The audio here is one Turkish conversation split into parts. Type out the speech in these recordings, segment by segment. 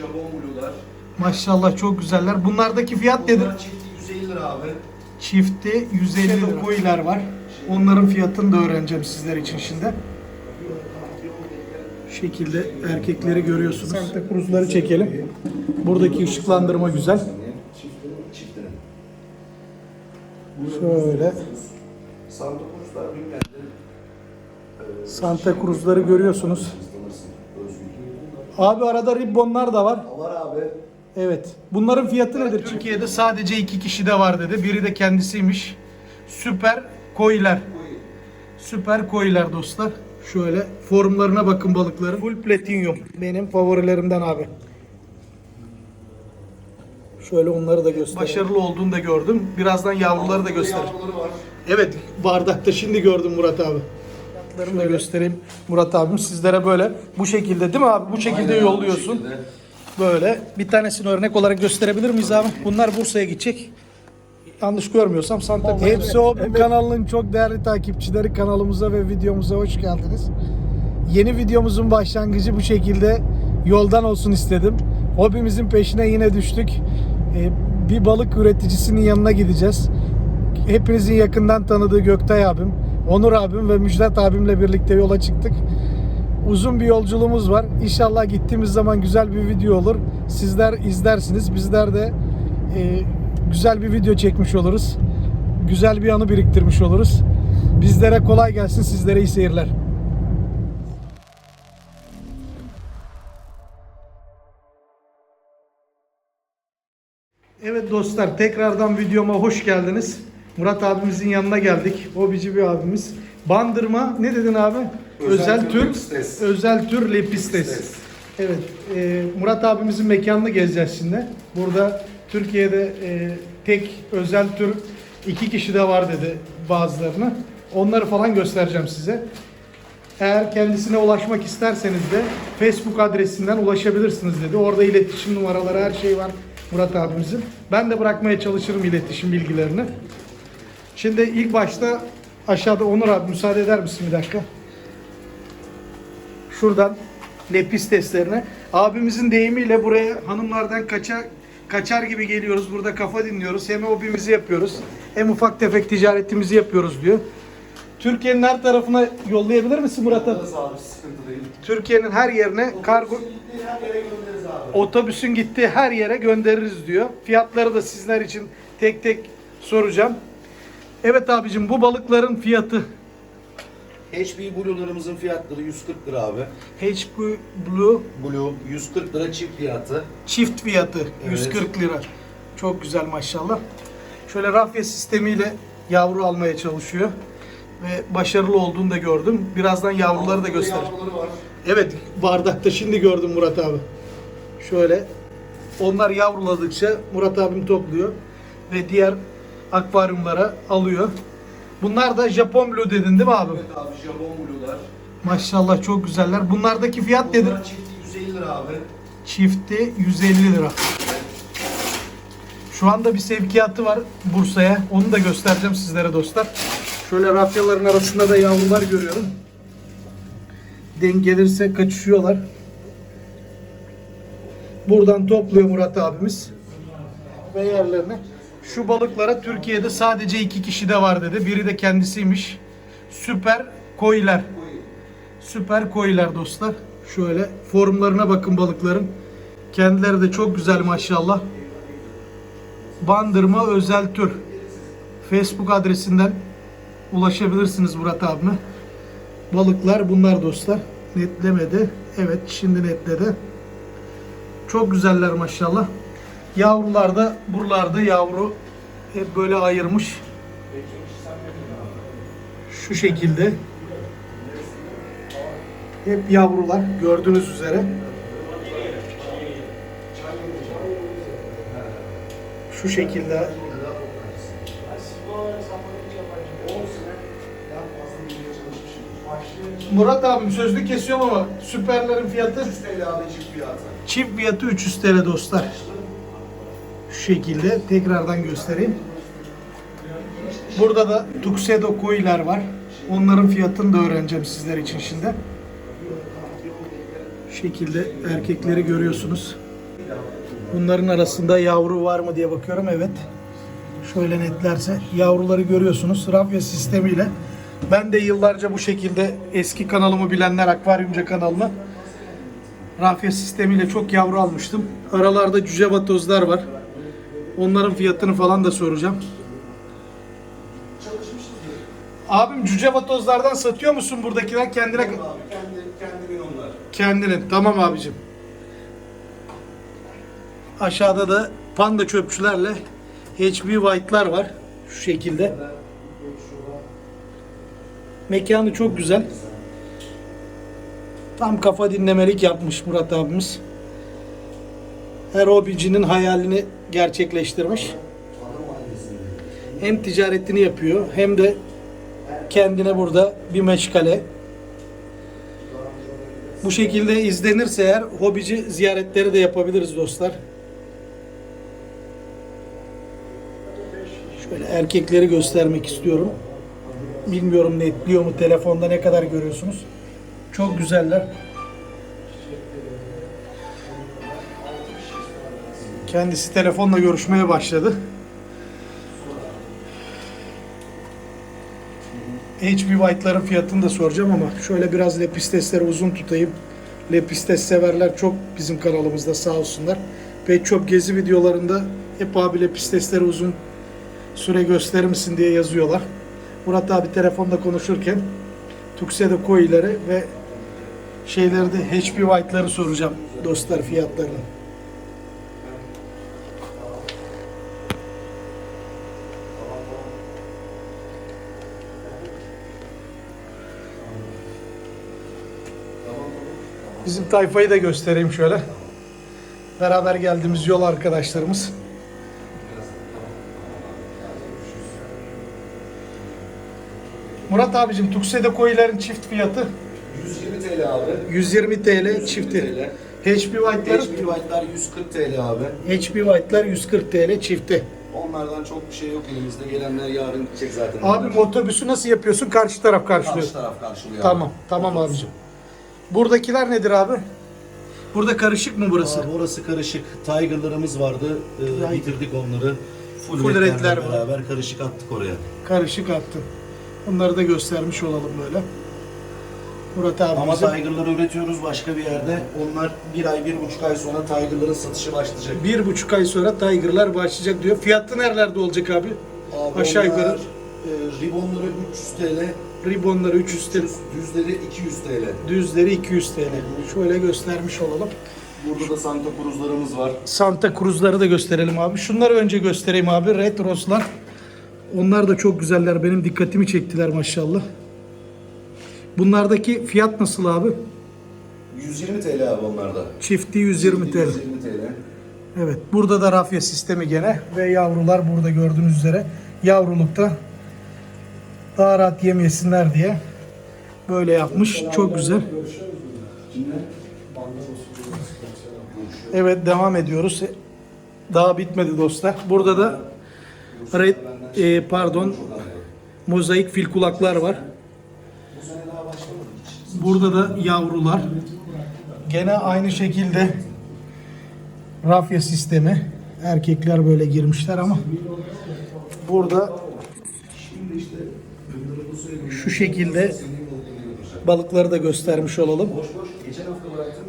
Japon blue'lar. Maşallah çok güzeller. Bunlardaki fiyat nedir? Bunlar çifti 150 lira abi. Çifti 150 lira. Koyular var. Onların fiyatını da öğreneceğim sizler için şimdi. Şu şekilde erkekleri görüyorsunuz. Santa Cruz'ları çekelim. Buradaki ışıklandırma güzel. Şöyle Santa. Santa Cruz'ları görüyorsunuz. Abi arada ribbonlar da var. Var abi. Evet. Bunların fiyatı nedir? Türkiye'de sadece iki kişi de var dedi. Biri de kendisiymiş. Süper koylar. Süper koylar dostlar. Şöyle formlarına bakın balıkların. Full platinum. Benim favorilerimden abi. Şöyle onları da göster. Başarılı olduğunu da gördüm. Birazdan yavruları da göster. Yavruları var. Evet bardakta şimdi gördüm Murat abi. Fiyatlarını da göstereyim Murat abim sizlere böyle bu şekilde değil mi abi? Bu şekilde Aynen abi, bu yolluyorsun. şekilde. Böyle bir tanesini örnek olarak gösterebilir miyiz abi? Bunlar Bursa'ya gidecek. Yanlış görmüyorsam Santa Cruz. Hepsi o kanalının çok değerli takipçileri kanalımıza ve videomuza hoş geldiniz. Yeni videomuzun başlangıcı bu şekilde yoldan olsun istedim. Hobimizin peşine yine düştük. Ee, bir balık üreticisinin yanına gideceğiz. Hepinizin yakından tanıdığı Göktay abim, Onur abim ve Müjdat abimle birlikte yola çıktık. Uzun bir yolculuğumuz var. İnşallah gittiğimiz zaman güzel bir video olur. Sizler izlersiniz. Bizler de e, güzel bir video çekmiş oluruz. Güzel bir anı biriktirmiş oluruz. Bizlere kolay gelsin. Sizlere iyi seyirler. Evet dostlar tekrardan videoma hoş geldiniz. Murat abimizin yanına geldik. Hobici bir abimiz. Bandırma ne dedin abi? Özel tür tür lepistes. özel tür lepistes. Lepistes. Evet. e, Murat abimizin mekanını gezeceğiz şimdi. Burada Türkiye'de e, tek özel tür iki kişi de var dedi bazılarını. Onları falan göstereceğim size. Eğer kendisine ulaşmak isterseniz de Facebook adresinden ulaşabilirsiniz dedi. Orada iletişim numaraları her şey var Murat abimizin. Ben de bırakmaya çalışırım iletişim bilgilerini. Şimdi ilk başta aşağıda Onur abi müsaade eder misin bir dakika? Şuradan lepis testlerine. Abimizin deyimiyle buraya hanımlardan kaça, kaçar gibi geliyoruz. Burada kafa dinliyoruz. Hem hobimizi yapıyoruz. Hem ufak tefek ticaretimizi yapıyoruz diyor. Türkiye'nin her tarafına yollayabilir misin Murat abi? Abi sıkıntı değil. Türkiye'nin her yerine kargo Gittiği her yere göndeririz abi. otobüsün gittiği her yere göndeririz diyor. Fiyatları da sizler için tek tek soracağım. Evet abicim bu balıkların fiyatı HB Blue'larımızın fiyatları 140 lira abi. HP Blue Blue 140 lira çift fiyatı. çift fiyatı Evet. 140 lira. Çok güzel maşallah. Şöyle rafya sistemiyle yavru almaya çalışıyor. Ve başarılı olduğunu da gördüm. Birazdan yavruları da göster. Yavruları var. Evet bardakta şimdi gördüm Murat abi. Şöyle onlar yavruladıkça Murat abim topluyor ve diğer akvaryumlara alıyor. Bunlar da Japon Blue dedin değil mi abi? Evet abi Japon blue'lar. Maşallah çok güzeller. Bunlardaki fiyat nedir? Bunlar çifti 150 lira abi. Çifti 150 lira. Şu anda bir sevkiyatı var Bursa'ya. Onu da göstereceğim sizlere dostlar. Şöyle rafyaların arasında da yavrular görüyorum. Denk gelirse kaçışıyorlar. Buradan topluyor Murat abimiz. Ve yerlerine. Şu balıklara Türkiye'de sadece iki kişi de var dedi. Biri de kendisiymiş. Süper koylar. Süper koylar dostlar. Şöyle formlarına bakın balıkların. Kendileri de çok güzel maşallah. Bandırma özel tür. Facebook adresinden ulaşabilirsiniz Murat abime. Balıklar bunlar dostlar. Netlemedi. Evet şimdi netledi. Çok güzeller maşallah. Yavrular da buralarda yavru hep böyle ayırmış. Şu şekilde. Hep yavrular gördüğünüz üzere. Şu şekilde. Murat abim sözlü kesiyorum ama süperlerin fiyatı 100 TL abi çift fiyatı. çift fiyatı 300 TL dostlar. Şekilde tekrardan göstereyim. Burada da Tuxedo koyular var. Onların fiyatını da öğreneceğim sizler için şimdi. Şu şekilde erkekleri görüyorsunuz. Bunların arasında yavru var mı diye bakıyorum. Evet. Şöyle netlerse yavruları görüyorsunuz. Rafya sistemiyle. Ben de yıllarca bu şekilde eski kanalımı bilenler akvaryumca kanalını rafya sistemiyle çok yavru almıştım. Aralarda cüce vatozlar var. Onların fiyatını falan da soracağım. Abim cüce vatozlardan satıyor musun buradakiler kendine? Kendi, kendinin onlar. Kendinin. Tamam abicim. Aşağıda da panda çöpçülerle HB White'lar var. Şu şekilde. Mekanı çok güzel. Tam kafa dinlemelik yapmış Murat abimiz. Her hobicinin hayalini gerçekleştirmiş. Hem ticaretini yapıyor hem de kendine burada bir meşgale. Bu şekilde izlenirse eğer hobici ziyaretleri de yapabiliriz dostlar. Şöyle erkekleri göstermek istiyorum. Bilmiyorum netliyor mu telefonda ne kadar görüyorsunuz. Çok güzeller. Kendisi telefonla görüşmeye başladı. HB White'ların fiyatını da soracağım ama şöyle biraz lepistesleri uzun tutayım. Lepistes severler çok bizim kanalımızda sağ olsunlar. Pet Shop gezi videolarında hep abi lepistesleri uzun süre gösterir misin diye yazıyorlar. Murat abi telefonda konuşurken Tuxedo Koi'leri ve şeyleri de HP White'ları soracağım dostlar fiyatlarını. Bizim tayfayı da göstereyim şöyle. Beraber geldiğimiz yol arkadaşlarımız. Murat abicim Tuxedo koyilerin çift fiyatı 120 TL abi. 120 TL çifti. HP White'ların HP White'lar 140 TL abi. HP White'lar 140 TL çifti. Onlardan çok bir şey yok elimizde. Gelenler yarın gidecek zaten. Abi otobüsü nasıl yapıyorsun? Karşı taraf karşılıyor. Karşı taraf karşılıyor. Tamam, abi. tamam abicim. Buradakiler nedir abi? Burada karışık mı burası? Abi orası karışık. Tiger'larımız vardı. Ee, Tiger. bitirdik onları. Full, Full redlerle redler var. beraber karışık attık oraya. Karışık attın. Bunları da göstermiş olalım böyle. Murat Ama abimizin Tiger'ları üretiyoruz başka bir yerde. Onlar bir ay, bir buçuk ay sonra Tiger'ların satışı başlayacak. bir buçuk ay sonra Tiger'lar başlayacak diyor. Fiyatı nerelerde olacak abi? Abi Aşağı onlar, yukarı. E, ribonları 300 TL, Ribbonları 300 TL, düz- düzleri 200 TL. düzleri 200 TL. Şöyle göstermiş olalım. Burada da Santa Cruz'larımız var. Santa Cruz'ları da gösterelim abi. Şunları önce göstereyim abi. Red Rose'lar. Onlar da çok güzeller. Benim dikkatimi çektiler maşallah. Bunlardaki fiyat nasıl abi? 120 TL abi onlarda. Çifti 120 TL. 120 TL. Evet. Burada da rafya sistemi gene ve yavrular burada gördüğünüz üzere yavrulukta daha rahat yem yesinler diye böyle yapmış. Çok güzel. Evet devam ediyoruz. Daha bitmedi dostlar. Burada da red, e, pardon mozaik fil kulaklar var. Burada da yavrular. Gene aynı şekilde rafya sistemi. Erkekler böyle girmişler ama burada şu şekilde balıkları da göstermiş olalım.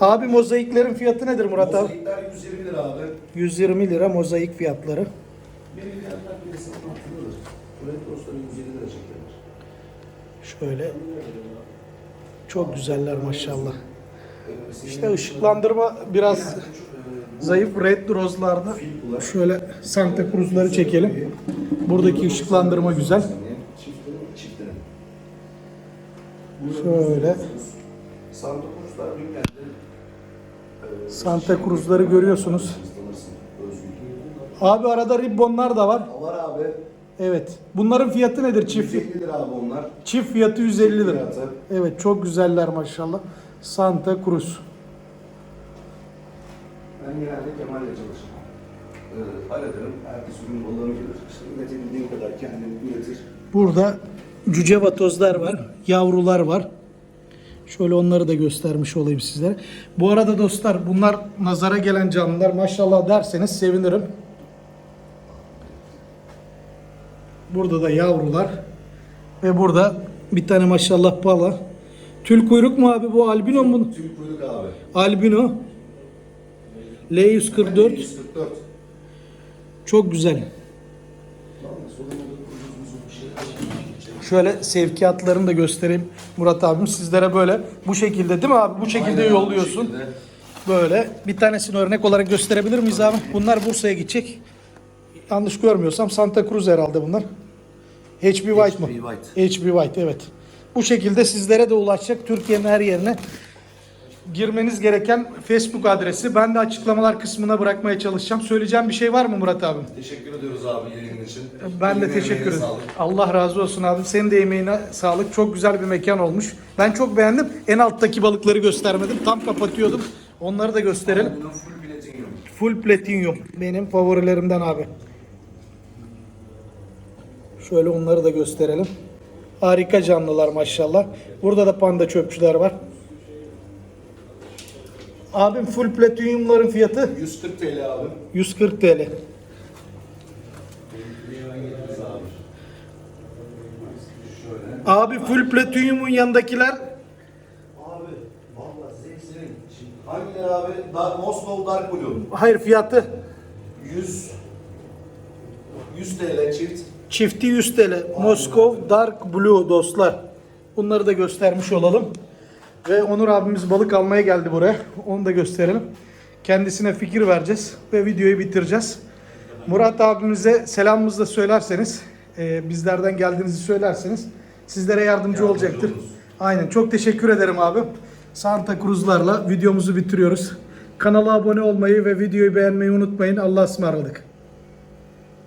Abi mozaiklerin fiyatı nedir Murat abi? Mozaikler 120 lira abi. 120 lira mozaik fiyatları. Benim fiyatlar birisinin altındadır. Red Rose'ları 150 lira çekiyorlar. Şöyle çok güzeller maşallah. İşte ışıklandırma biraz zayıf red rose'larda. Şöyle Santa Cruz'ları çekelim. Buradaki ışıklandırma güzel. Şöyle Santa Cruz'lar. Santa Cruz'ları görüyorsunuz. Abi arada ribbonlar da var. Var abi. Evet. Bunların fiyatı nedir çift? 150 lira abi onlar. Çift fiyatı 150 lira. Fiyatı. Evet çok güzeller maşallah. Santa Cruz. Ben genelde Kemal'le çalışırım. Ee, hallederim. Ertesi gün balığım gelir. İşte üretebildiğim kadar kendim üretir. Burada cüce vatozlar var. Yavrular var. Şöyle onları da göstermiş olayım sizlere. Bu arada dostlar bunlar nazara gelen canlılar maşallah derseniz sevinirim. Burada da yavrular. Ve burada bir tane maşallah pala. Tül kuyruk mu abi bu albino mu? Tüm kuyruk abi. Albino. L144. 144. Çok güzel. Şöyle sevkiyatlarını da göstereyim Murat abim sizlere böyle bu şekilde değil mi abi? Bu şekilde Aynen abi, bu yolluyorsun. şekilde. Böyle bir tanesini örnek olarak gösterebilir miyiz abi? Bunlar Bursa'ya gidecek. Yanlış görmüyorsam Santa Cruz herhalde bunlar. HB White mı? HB White. HB White evet. Bu şekilde sizlere de ulaşacak Türkiye'nin her yerine. Girmeniz gereken Facebook adresi. Ben de açıklamalar kısmına bırakmaya çalışacağım. Söyleyeceğim bir şey var mı Murat abim? Teşekkür ediyoruz abi yayının için. Ben de Eline, teşekkür emeğine ederim. sağlık. Allah razı olsun abi. Senin de emeğine sağlık. Çok güzel bir mekan olmuş. Ben çok beğendim. En alttaki balıkları göstermedim. Tam kapatıyordum. Onları da gösterelim. Full platinum. Full Platinum. Benim favorilerimden abi. Şöyle onları da gösterelim. Harika canlılar maşallah. Burada da panda çöpçüler var. Abim full platinumların fiyatı 140 TL abi. 140 TL. Abi full platinyumun yanındakiler Abi vallahi zevklerin. Şimdi hangileri abi? Dark, Moscow Dark Blue. hayır fiyatı 100 100 TL çift. çifti 100 TL. Moskov Dark Blue dostlar. Bunları da göstermiş olalım. Ve Onur abimiz balık almaya geldi buraya. Onu da gösterelim. Kendisine fikir vereceğiz ve videoyu bitireceğiz. Murat abimize selamımızı da söylerseniz, e, bizlerden geldiğinizi söylerseniz sizlere yardımcı olacaktır. Aynen. Çok teşekkür ederim abi. Santa Cruz'larla videomuzu bitiriyoruz. Kanala abone olmayı ve videoyu beğenmeyi unutmayın. Allah'a ısmarladık.